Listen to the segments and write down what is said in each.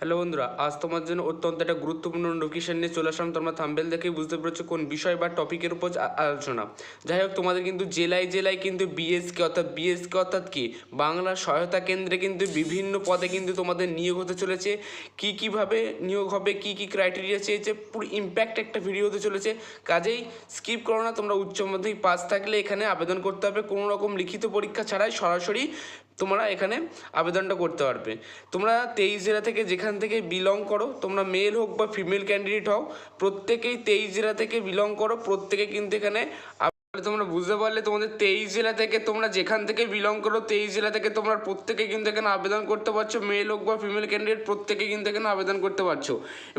Hello বন্ধুরা, আজ তোমার জন্য অত্যন্ত একটা গুরুত্বপূর্ণ নোটিফিকেশন নিয়ে চলে আসলাম। তোমরা থাম্বেল দেখেই বুঝতে পেরেছ কোন বিষয় বা টপিকের উপর আলোচনা। যাই হোক, তোমাদের কিন্তু জেলায় জেলায় কিন্তু বিএসকে অর্থাৎ বিএসকে অর্থাৎ কি? বাংলা সহায়তা কেন্দ্রে কিন্তু বিভিন্ন পদে কিন্তু তোমাদের নিয়োগ হতে চলেছে। কি কীভাবে নিয়োগ হবে, কি কি ক্রাইটেরিয়া চেয়েছে, পুরো ইম্প্যাক্ট একটা ভিডিও হতে চলেছে। কাজেই স্কিপ করো না, তোমরা উচ্চ মাধ্যমিক পাস থাকলে এখানে আবেদন করতে হবে। কোনো রকম লিখিত পরীক্ষা ছাড়াই সরাসরি তোমরা এখানে আবেদনটা করতে পারবে। তোমরা তেইশ জেলা থেকে যেখান থেকে বিলং করো, তোমরা মেল হোক বা ফিমেল ক্যান্ডিডেট হও, প্রত্যেকেই তেইশ জেলা থেকে বিলং করো, প্রত্যেকে কিন্তু এখানে তোমরা বুঝতে পারলে তোমাদের তেইশ জেলা থেকে তোমরা যেখান থেকে বিলং করো, তেইশ জেলা থেকে তোমরা প্রত্যেকে কিন্তু এখানে আবেদন করতে পারছ। মেল হোক বা ফিমেল ক্যান্ডিডেট প্রত্যেকে কিন্তু এখানে আবেদন করতে পারছ।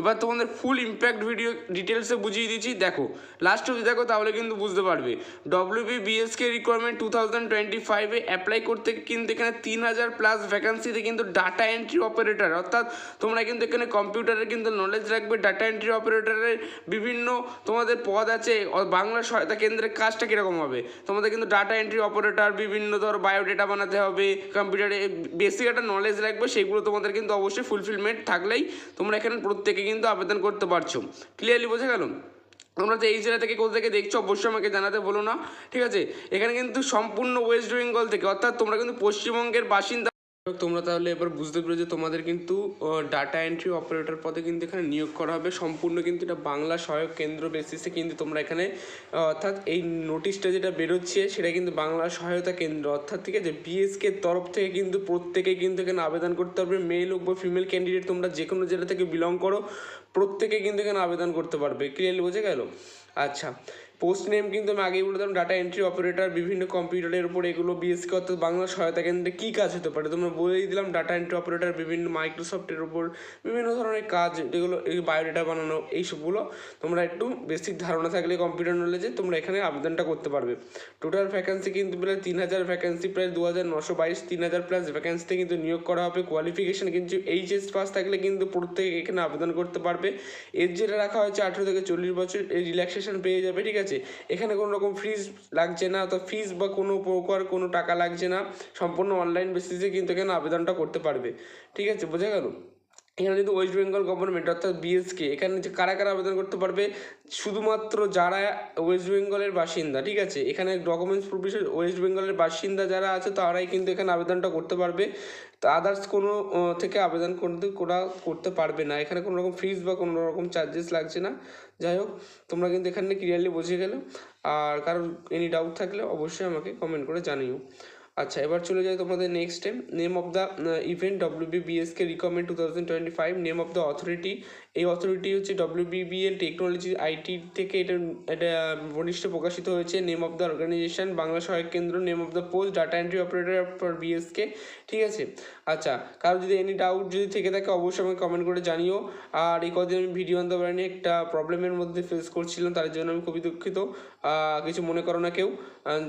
এবার তোমাদের ফুল ইম্প্যাক্ট ভিডিও ডিটেলসে বুঝিয়ে দিচ্ছি। দেখো লাস্ট অবধি দেখো, তাহলে কিন্তু বুঝতে পারবে। WB BSK requirement two thousand twenty ফাইভে অ্যাপ্লাই করতে কিন্তু এখানে তিন হাজার প্লাস ভ্যাকান্সিতে কিন্তু ডাটা এন্ট্রি অপারেটর অর্থাৎ তোমরা কিন্তু এখানে কম্পিউটারের কিন্তু নলেজ রাখবে। ডাটা এন্ট্রি অপারেটরের বিভিন্ন তোমাদের পদ আছে, বাংলা সহায়তা কেন্দ্রের কাজটা কীরকম হবে? তোমাদের কিন্তু ডাটা এন্ট্রি অপারেটর বিভিন্ন ধর বায়োডেটা বানাতে হবে কম্পিউটারে বেসিক একটা নলেজ লাগবে সেগুলো তোমাদের কিন্তু অবশ্যই ফুলফিলমেন্ট থাকলেই তোমরা এখানে প্রত্যেকে কিন্তু আবেদন করতে পারছ। ক্লিয়ারলি বোঝা গেল? তোমরা তো এই জেলা থেকে কোথা থেকে দেখছ, অবশ্যই আমাকে জানাতে বলো না, ঠিক আছে? এখানে কিন্তু সম্পূর্ণ ওয়েস্ট বেঙ্গল থেকে, অর্থাৎ তোমরা কিন্তু পশ্চিমবঙ্গের বাসিন্দা তোমরা তাহলে এবার বুঝতে পেরেছ তোমাদের কিন্তু ডাটা এন্ট্রি অপারেটর পদে কিন্তু এখানে নিয়োগ করা হবে। সম্পূর্ণ কিন্তু এটা বাংলা সহায়ক কেন্দ্র বেসিসে কিন্তু তোমরা এখানে অর্থাৎ এই নোটিশটা যেটা বেরোচ্ছে, সেটা কিন্তু বাংলা সহায়তা কেন্দ্র। অর্থাৎ ঠিক আছে বিএসকে তরফ থেকে কিন্তু প্রত্যেকে কিন্তু এখানে আবেদন করতে পারবে। মেল হোক বা ফিমেল ক্যান্ডিডেট তোমরা যে কোনো জেলা থেকে বিলং করো, প্রত্যেকে কিন্তু এখানে আবেদন করতে পারবে। ক্লিয়ারলি বোঝা গেল? আচ্ছা পোস্ট নেম কিন্তু আমি আগেই বলে ডাটা এন্ট্রি অপারেটর বিভিন্ন কম্পিউটারের উপর এগুলো বিএসকে অর্থাৎ বাংলা সহায়তা কেন্দ্রে কী কাজ হতে পারে? তোমরা বলেই দিলাম ডাটা এন্ট্রি অপারেটর বিভিন্ন মাইক্রোসফটের উপর বিভিন্ন ধরনের কাজ, যেগুলো এই বায়োডাটা বানানো, এইসবগুলো, তোমরা একটু বেসিক ধারণা থাকলে কম্পিউটার নলেজে তোমরা এখানে আবেদনটা করতে পারবে। টোটাল ভ্যাকান্সি কিন্তু প্রায় তিন হাজার ভ্যাকান্সি প্রায় দু হাজার নশো বাইশ, তিন হাজার প্লাস ভ্যাকান্সিতে কিন্তু নিয়োগ করা হবে। কোয়ালিফিকেশন কিন্তু এইচএস পাস থাকলে কিন্তু প্রত্যেকে এখানে আবেদন করতে পারবে। এর যেটা রাখা হয়েছে আঠেরো থেকে চল্লিশ বছর, এই রিল্যাক্সেশন পেয়ে যাবে, ঠিক আছে? এখানে কোনো রকম ফিজ লাগছে না অর্থাৎ ফিজ বা কোনো প্রকার কোনো টাকা লাগছে না। সম্পূর্ণ অনলাইন বেসিসে কিন্তু এখানে আবেদনটা করতে পারবে। ঠিক আছে, বোঝা গেল? এখানে কিন্তু ওয়েস্ট বেঙ্গল গভর্নমেন্ট অর্থাৎ বিএসকে এখানে যে কারা কারা আবেদন করতে পারবে, শুধুমাত্র যারা ওয়েস্ট বেঙ্গলের বাসিন্দা, ঠিক আছে? এখানে ডকুমেন্টস প্রুফ ওয়েস্ট বেঙ্গলের বাসিন্দা যারা আছে, তারাই কিন্তু এখানে আবেদনটা করতে পারবে। তা আদার্স কোনো থেকে আবেদন করতে, করা, করতে পারবে না। এখানে কোনো রকম ফিজ বা কোনো রকম চার্জেস লাগছে না। যাই হোক, তোমরা কিন্তু এখানে ক্লিয়ারলি বুঝে গেলে। আর কারোর এনি ডাউট থাকলে অবশ্যই আমাকে কমেন্ট করে জানিও। আচ্ছা এবার চলে যাই তোমাদের next time name of the event WBBSK recruitment two thousand twenty five name of the authority এই অথরিটি হচ্ছে ডব্লিউবিবিএল টেকনোলজি আইটি থেকে এটা এটা বনিষ্ঠ প্রকাশিত হয়েছে। Name of the organisation Bangla Sahayak Kendra name of the post data entry operator for BSK ঠিক আছে? আচ্ছা কারও যদি এনি ডাউট যদি থেকে থাকে, অবশ্যই আমাকে কমেন্ট করে জানিও। আর এই কদিন আমি ভিডিও আনতে পারিনি, একটা প্রবলেমের মধ্যে ফেস করছিলাম, তার জন্য আমি খুবই দুঃখিত। কিছু মনে করো না কেউ।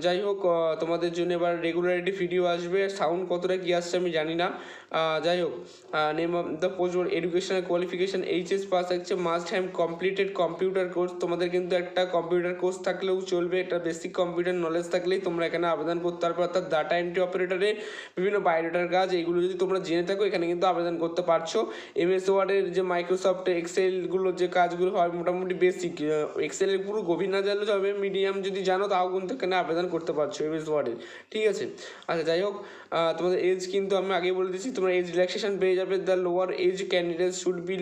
যাই হোক তোমাদের জন্য এবার রেগুলারিটি ভিডিও আসবে। সাউন্ড কতটা কী আসছে আমি জানি না। যাই হোক name of the post educational qualification HS pass আছে must have completed computer course তোমাদের কিন্তু একটা কম্পিউটার কোর্স থাকলেও চলবে। একটা বেসিক কম্পিউটার নলেজ থাকলেই তোমরা এখানে আবেদন করতে পারবে। অর্থাৎ ডাটা এন্ট্রি অপারেটরে বিভিন্ন বায়োডাটার কাজ এগুলো যদি তোমরা জেনে থাকো, এখানে কিন্তু আবেদন করতে পারছ। এমএস ওয়ার্ডের যে মাইক্রোসফট এক্সেলগুলো যে কাজগুলো হয়, মোটামুটি বেসিক এক্সেলের পুরো গভীর না জানলে হবে মিডিয়াম যদি জানো, তাও কিন্তু এখানে আবেদন করতে পারছ এমএস ওয়ার্ডের ঠিক আছে? আচ্ছা যাই হোক তোমাদের এজ কিন্তু আমি আগেই বলে দিচ্ছি। তোমরা এজ রিল্যাক্সেশন পেয়ে যাবে। The lower age candidate should be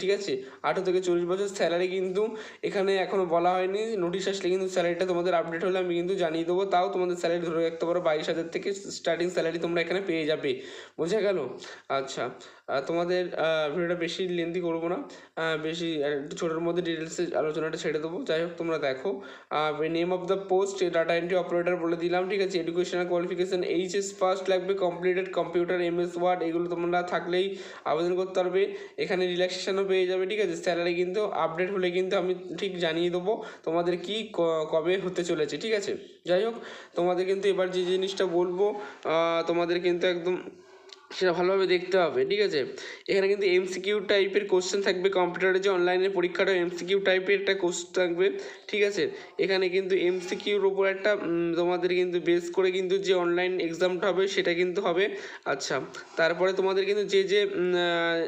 ঠিক আছে? আঠেরো থেকে চল্লিশ বছর স্যালারি কিন্তু এখানে এখনও বলা হয়নি। নোটিশ আসলে কিন্তু স্যালারিটা তোমাদের আপডেট হলে আমি কিন্তু জানিয়ে দেবো। তাও তোমাদের স্যালারি ধরে রাখতে পারো। বাইশ হাজার থেকে স্টার্টিং স্যালারি তোমরা এখানে পেয়ে যাবে। বোঝা গেল? আচ্ছা। তোমাদের ভিডিওটা বেশি লেন্দি করব না। বেশি ছোটোর মধ্যে ডিটেলসে আলোচনাটা ছেড়ে দেবো। যাই হোক, তোমরা দেখো। Name of the post data entry operator বলে দিলাম, ঠিক আছে? এডুকেশনাল কোয়ালিফিকেশন এইচএস ফার্স্ট লাগবে কমপ্লিটেড কম্পিউটার এমএস ওয়ার্ড এগুলো তোমরা থাকলেই আবেদন করতে পারবে। এখানে রিল্যাক্সেশনও পেয়ে যাবে, ঠিক আছে? স্যালারি কিন্তু আপডেট হলে কিন্তু আমি ঠিক জানিয়ে দেবো তোমাদের কি কবে হতে চলেছে, ঠিক আছে? যাই হোক, তোমাদের কিন্তু এবার যে জিনিসটা বলব তোমাদের কিন্তু একদম সেটা ভালোভাবে দেখতে হবে, ঠিক আছে? এখানে কিন্তু এমসিকিউ টাইপের কোশ্চেন থাকবে কম্পিউটারে যে অনলাইনে পরীক্ষাটা এমসিকিউ টাইপের একটা কোশ্চেন থাকবে, ঠিক আছে? এখানে কিন্তু এমসিকিউর ওপর একটা তোমাদের কিন্তু বেস করে কিন্তু যে অনলাইন এক্সামটা হবে সেটা কিন্তু হবে। আচ্ছা তারপরে তোমাদের কিন্তু যে যে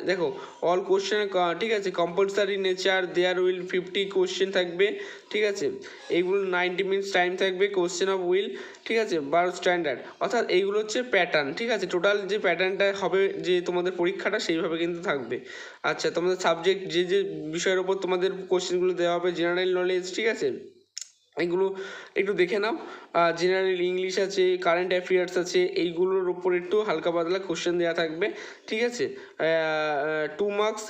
দেখো অল কোশ্চেন ঠিক আছে compulsory nature there will fifty question থাকবে, ঠিক আছে? এইগুলো নাইনটি মিনিটস টাইম থাকবে কোশ্চেন অফ উইল ঠিক আছে বারো স্ট্যান্ডার্ড অর্থাৎ এইগুলো হচ্ছে প্যাটার্ন ঠিক আছে? টোটাল যে প্যাটার্নটা হবে, যে তোমাদের পরীক্ষাটা সেইভাবে কিন্তু থাকবে। আচ্ছা তোমাদের সাবজেক্ট যে যে বিষয়ের ওপর তোমাদের কোশ্চেনগুলো দেওয়া হবে জেনারেল নলেজ ঠিক আছে? এগুলো একটু দেখে নাও। জেনারেল ইংলিশ আছে কারেন্ট অ্যাফেয়ার্স আছে, এইগুলোর উপর একটু হালকা পাতলা কোশ্চেন দেওয়া থাকবে, ঠিক আছে? টু মার্কস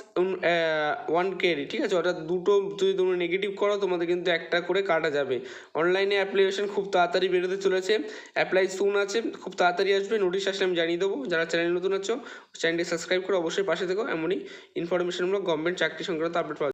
ওয়ান কেরি ঠিক আছে? অর্থাৎ দুটো যদি তোমরা নেগেটিভ করো, তোমাদের কিন্তু একটা করে কাটা যাবে। অনলাইনে অ্যাপ্লিকেশন খুব তাড়াতাড়ি বেরোতে চলেছে অ্যাপ্লাই সুন আছে, খুব তাড়াতাড়ি আসবে নোটিশ আসলে আমি জানিয়ে দেবো। যারা চ্যানেল নতুন আছো চ্যানেলটি সাবস্ক্রাইব করে অবশ্যই পাশে থেকো। এমনই ইনফরমেশনমূলক গভর্নমেন্ট চাকরি সংক্রান্ত আপডেট